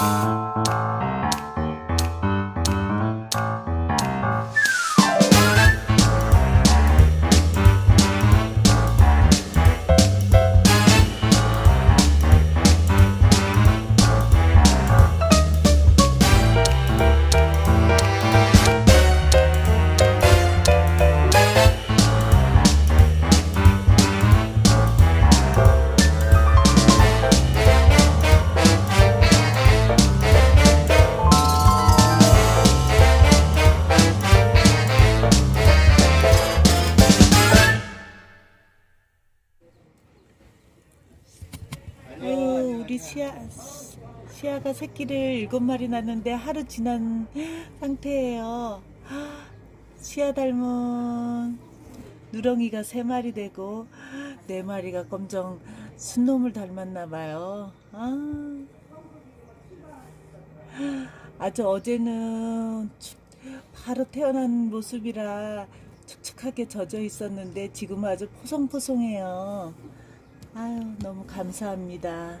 you 아유 우리 시아 시아가 새끼를 일곱 마리 낳는데 하루 지난 상태예요. 시아 닮은 누렁이가 세 마리 되고 네 마리가 검정 순놈을 닮았나 봐요. 아. 아주 어제는 축- 바로 태어난 모습이라 축축하게 젖어 있었는데 지금 아주 포송포송해요. 아유 너무 감사합니다.